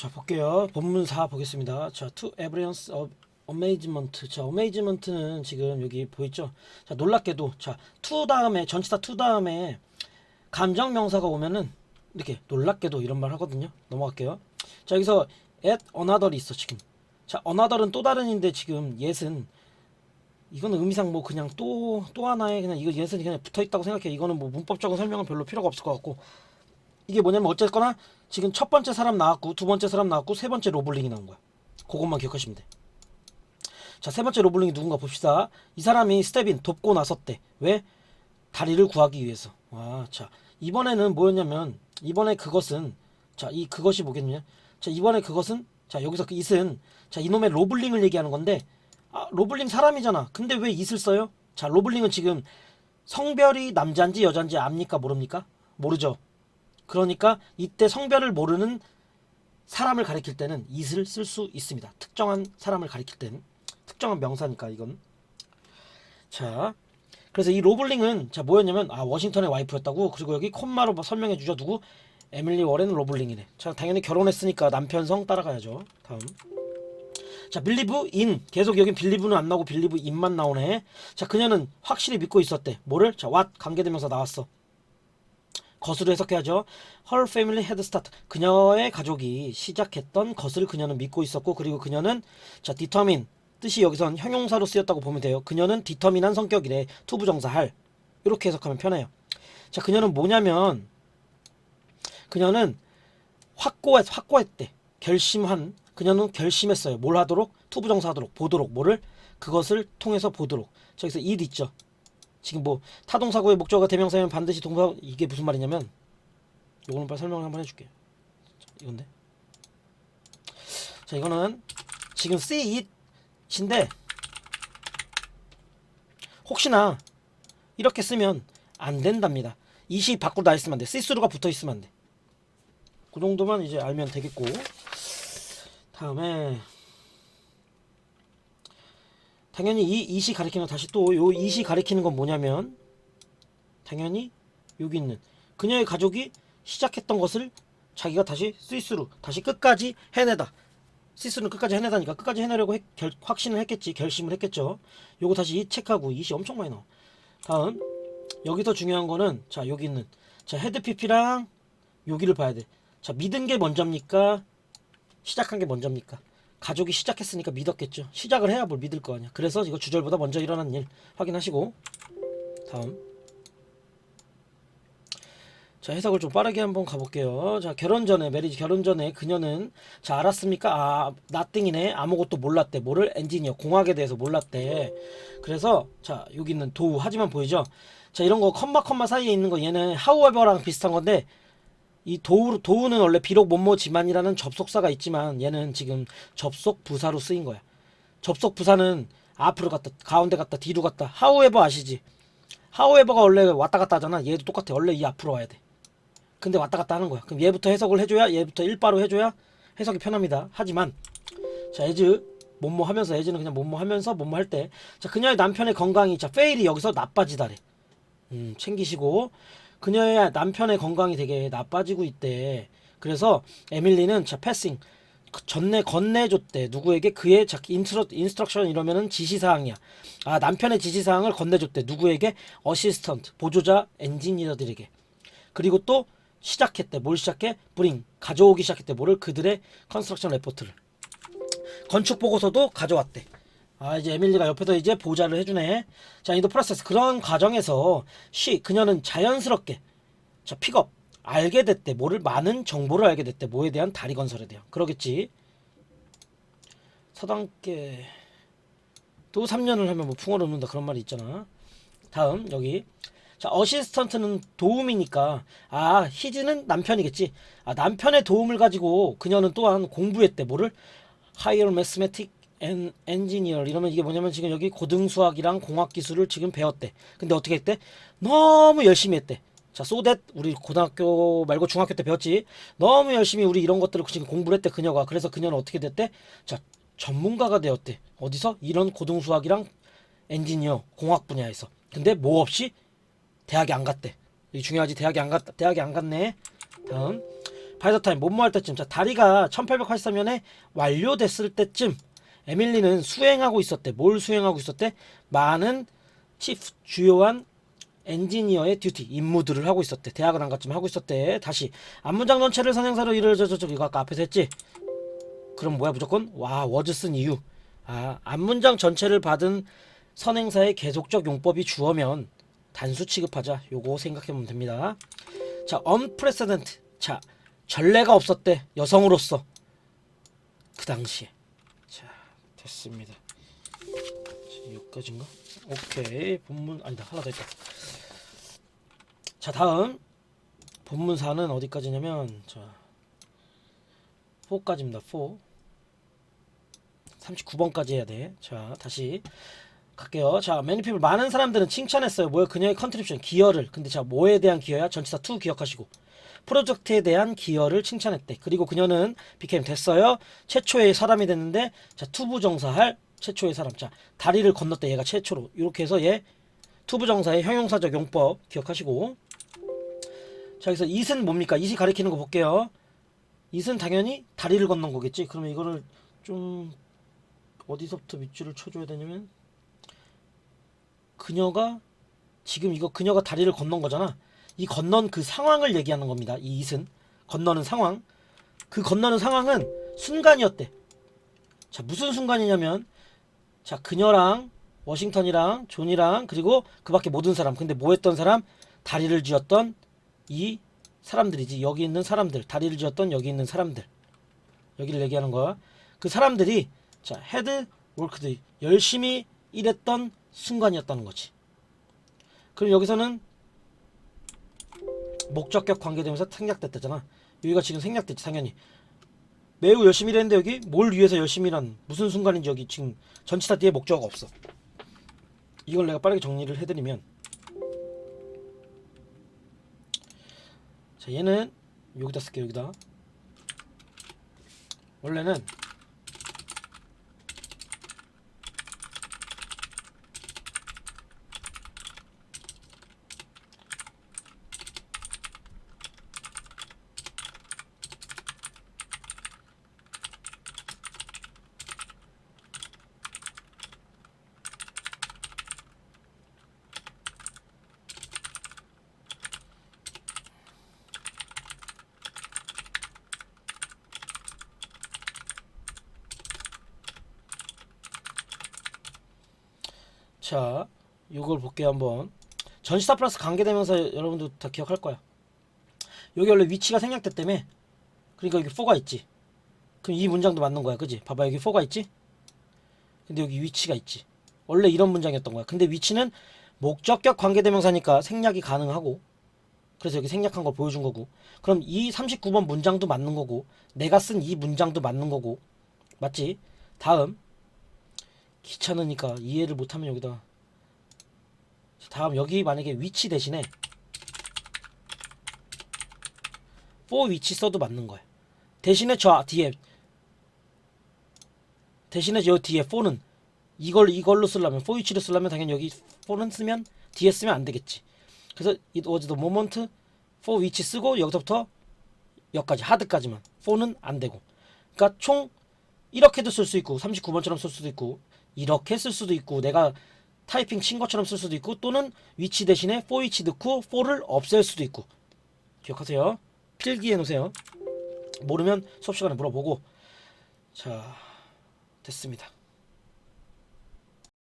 자 볼게요. 본문 4 보겠습니다. 자, to of amazement. 자, amazement는 지금 여기 보이죠? 자, 놀랍게도 자, to 다음에 전치사 to 다음에 감정 명사가 오면은 이렇게 놀랍게도 이런 말 하거든요. 넘어갈게요. 자, 여기서 at another이 있어, 지금. 자, another은 또 다른인데 지금 yes은 이거는 의미상 뭐 그냥 또또 하나의 그냥 이거 yes은 그냥 붙어 있다고 생각해. 이거는 뭐 문법적인 설명은 별로 필요가 없을 것 같고. 이게 뭐냐면 어쨌거나 지금 첫 번째 사람 나왔고 두 번째 사람 나왔고 세 번째 로블링이 나온 거야. 그것만 기억하시면 돼. 자, 세 번째 로블링이 누군가 봅시다. 이 사람이 스텝인 돕고 나섰대. 왜? 다리를 구하기 위해서. 아, 자. 이번에는 뭐였냐면 이번에 그것은 자, 이 그것이 뭐겠냐? 자, 이번에 그것은 자, 여기서 그 it은 자, 이놈의 로블링을 얘기하는 건데 아, 로블링 사람이잖아. 근데 왜 it을 써요? 자, 로블링은 지금 성별이 남자인지 여자인지 압니까? 모릅니까? 모르죠. 그러니까 이때 성별을 모르는 사람을 가리킬 때는 it을 쓸 수 있습니다. 특정한 사람을 가리킬 때는 특정한 명사니까 이건. 자, 그래서 이 로블링은 자 뭐였냐면 아 워싱턴의 와이프였다고 그리고 여기 콤마로 뭐 설명해 주죠 누구 에밀리 워렌 로블링이네. 자 당연히 결혼했으니까 남편 성 따라가야죠. 다음. 자 빌리브 인 계속 여긴 빌리브는 안 나오고 빌리브 인만 나오네. 자 그녀는 확실히 믿고 있었대. 뭐를? 자 what 관계대명사 나왔어. 것으로 해석해야죠. Her family had start. 그녀의 가족이 시작했던 것을 그녀는 믿고 있었고 그리고 그녀는 자 determine 뜻이 여기선 형용사로 쓰였다고 보면 돼요. 그녀는 determine한 성격이래. 투부정사 할. 이렇게 해석하면 편해요. 자 그녀는 뭐냐면 그녀는 확고했 확고했대. 결심한 그녀는 결심했어요. 뭘 하도록 투부정사 하도록 보도록 뭐를 그것을 통해서 보도록. 저기서 일 있죠. 지금 뭐 타동사고의 목적어가 대명사면 반드시 동사 이게 무슨 말이냐면 요거는 빨리 설명을 한번 해줄게. 자, 이건데. 자 이거는 지금 see it인데 혹시나 이렇게 쓰면 안 된답니다. it이 밖으로 나 있으면 안 돼. 시스루가 붙어 있으면 안 돼. 그 정도만 이제 알면 되겠고 다음에 당연히 이 이시 가리키는 거 다시 또 요 이시 가리키는 건 뭐냐면 당연히 여기 있는 그녀의 가족이 시작했던 것을 자기가 다시 스위스로 다시 끝까지 해내다. 시스는 끝까지 해내다니까 끝까지 해내려고 했- 결- 확신을 했겠지 결심을 했겠죠. 요거 다시 이 체크하고 이시 엄청 많이 나와. 다음 여기서 중요한 거는 자 여기 있는 자 헤드 PP랑 여기를 봐야 돼자 믿은 게 먼저입니까? 시작한 게 먼저입니까 가족이 시작했으니까 믿었겠죠. 시작을 해야 뭘 믿을 거 아니야. 그래서 이거 주절보다 먼저 일어난 일 확인하시고 다음 자 해석을 좀 빠르게 한번 가볼게요. 자 결혼 전에 메리지 결혼 전에 그녀는 자 알았습니까? 아 나띵이네 아무것도 몰랐대. 뭐를 엔지니어 공학에 대해서 몰랐대. 그래서 자 여기 있는 도우 하지만 보이죠? 자 이런 거 컴마 컴마 사이에 있는 거 얘는 하우에버랑 비슷한 건데 이 도우, 도우는 원래 비록 뭐뭐지만이라는 접속사가 있지만 얘는 지금 접속 부사로 쓰인 거야. 접속 부사는 앞으로 갔다 가운데 갔다 뒤로 갔다 하우에버 아시지? 하우에버가 원래 왔다 갔다 하잖아. 얘도 똑같아. 원래 이 앞으로 와야 돼. 근데 왔다 갔다 하는 거야. 그럼 얘부터 해석을 해줘야 얘부터 일바로 해줘야 해석이 편합니다. 하지만 자 에즈 뭐뭐 하면서 에즈는 그냥 뭐뭐 하면서 뭐뭐 할 때 자 그녀의 남편의 건강이 자 페일이 여기서 나빠지다래. 음 챙기시고 그녀의 남편의 건강이 되게 나빠지고 있대. 그래서 에밀리는 자 패싱 그 전내 건네줬대. 누구에게 그의 자 인스트럭 인스트럭션 이러면은 지시사항이야. 아 남편의 지시사항을 건네줬대. 누구에게 어시스턴트 보조자 엔지니어들에게. 그리고 또 시작했대. 뭘 시작해? 브링 가져오기 시작했대. 뭐를 그들의 컨스트럭션 레포트를 건축 보고서도 가져왔대. 아 이제 에밀리가 옆에서 이제 보좌를 해주네. 자 인도 프로세스 그런 과정에서 쉬 그녀는 자연스럽게 자 픽업 알게 됐대. 뭐를 많은 정보를 알게 됐대. 뭐에 대한 다리 건설에 대한 그러겠지. 서당계 또 3년을 하면 뭐 풍어를 얻는다 그런 말이 있잖아. 다음 여기 자 어시스턴트는 도움이니까 아 히즈는 남편이겠지. 아 남편의 도움을 가지고 그녀는 또한 공부했대. 뭐를 하이어 매스메틱 엔, 엔지니어 이러면 이게 뭐냐면 지금 여기 고등수학이랑 공학기술을 지금 배웠대. 근데 어떻게 했대? 너무 열심히 했대. 자, 소댓 우리 고등학교 말고 중학교 때 배웠지. 너무 열심히 우리 이런 것들을 지금 공부를 했대 그녀가. 그래서 그녀는 어떻게 됐대? 자, 전문가가 되었대. 어디서? 이런 고등수학이랑 엔지니어 공학 분야에서. 근데 뭐 없이 대학에 안 갔대. 이 중요하지. 대학에 안 갔 대학에 안 갔네. 다음 바이더 타임 못모할 때쯤 자 다리가 1883년에 완료됐을 때쯤 에밀리는 수행하고 있었대. 뭘 수행하고 있었대? 많은 치프 주요한 엔지니어의 듀티 임무들을 하고 있었대. 대학을 안 갔지만 하고 있었대. 다시 앞문장 전체를 선행사로 저저저 이거 아까 앞에서 했지? 그럼 뭐야 무조건? 와 워즈 쓴 이유. 아 앞문장 전체를 받은 선행사의 계속적 용법이 주어면 단수 취급하자. 요거 생각해보면 됩니다. 자 unprecedented 자 전례가 없었대. 여성으로서. 그 당시에. 자 됐습니다 자, 여기까지인가 오케이 본문 아니다 하나 더 있다 자 다음 본문사는 어디까지냐면 자 4까지입니다 4 39번까지 해야 돼. 자, 다시 갈게요. 자, 매니피블 많은 사람들은 칭찬했어요. 뭐야? 그녀의 컨트리뷰션 기여를. 근데 자, 뭐에 대한 기여야? 전치사 2 기억하시고. 프로젝트에 대한 기여를 칭찬했대. 그리고 그녀는 became 됐어요. 최초의 사람이 됐는데 자, 투부정사할 최초의 사람. 자, 다리를 건넜대. 얘가 최초로. 이렇게 해서 얘 투부정사의 형용사적 용법 기억하시고. 자, 여기서 it은 뭡니까? it이 가리키는 거 볼게요. it은 당연히 다리를 건넌 거겠지. 그러면 이거를 좀 어디서부터 밑줄을 쳐줘야 되냐면 그녀가 지금 이거 그녀가 다리를 건넌 거잖아. 이 건넌 그 상황을 얘기하는 겁니다. 이 it은 건너는 상황. 그 건너는 상황은 순간이었대. 자 무슨 순간이냐면 자 그녀랑 워싱턴이랑 존이랑 그리고 그 밖에 모든 사람. 근데 뭐 했던 사람? 다리를 쥐었던 이 사람들이지. 여기 있는 사람들. 다리를 쥐었던 여기 있는 사람들. 여기를 얘기하는 거야. 그 사람들이 자, 헤드 워크드 열심히 일했던 순간이었다는 거지. 그럼 여기서는 목적격 관계되면서 생략됐다잖아. 여기가 지금 생략됐지 당연히. 매우 열심히 일했는데 여기 뭘 위해서 열심히 일한 무슨 순간인지 여기 지금 전치사 뒤에 목적어가 없어. 이걸 내가 빠르게 정리를 해드리면 자 얘는 여기다 쓸게 여기다 원래는 자, 요걸 볼게요 한번. 전시사 플러스 관계되면서 여러분도 다 기억할 거야. 여기 원래 위치가 생략됐다며. 그러니까 여기 4가 있지. 그럼 이 문장도 맞는 거야, 그지? 봐봐 여기 4가 있지. 근데 여기 위치가 있지. 원래 이런 문장이었던 거야. 근데 위치는 목적격 관계대명사니까 생략이 가능하고. 그래서 여기 생략한 걸 보여준 거고. 그럼 이 39번 문장도 맞는 거고. 내가 쓴 이 문장도 맞는 거고. 맞지? 다음. 귀찮으니까 이해를 못하면 여기다. 다음 여기 만약에 위치 대신에 for 위치 써도 맞는 거야. 대신에 저 뒤에 대신에 저 뒤에 for는 이걸 이걸로 쓰려면 for 위치를 쓰려면 당연히 여기 for는 쓰면 뒤에 쓰면 안 되겠지. 그래서 it was the moment for 위치 쓰고 여기서부터 여기까지 하드까지만 for는 안 되고. 그러니까 총 이렇게도 쓸 수 있고 39번처럼 쓸 수도 있고 이렇게 쓸 수도 있고 내가 타이핑 친 것처럼 쓸 수도 있고 또는 위치 대신에 for 위치 넣고 for를 없앨 수도 있고. 기억하세요? 필기해 놓으세요. 모르면 수업 시간에 물어보고. 자 됐습니다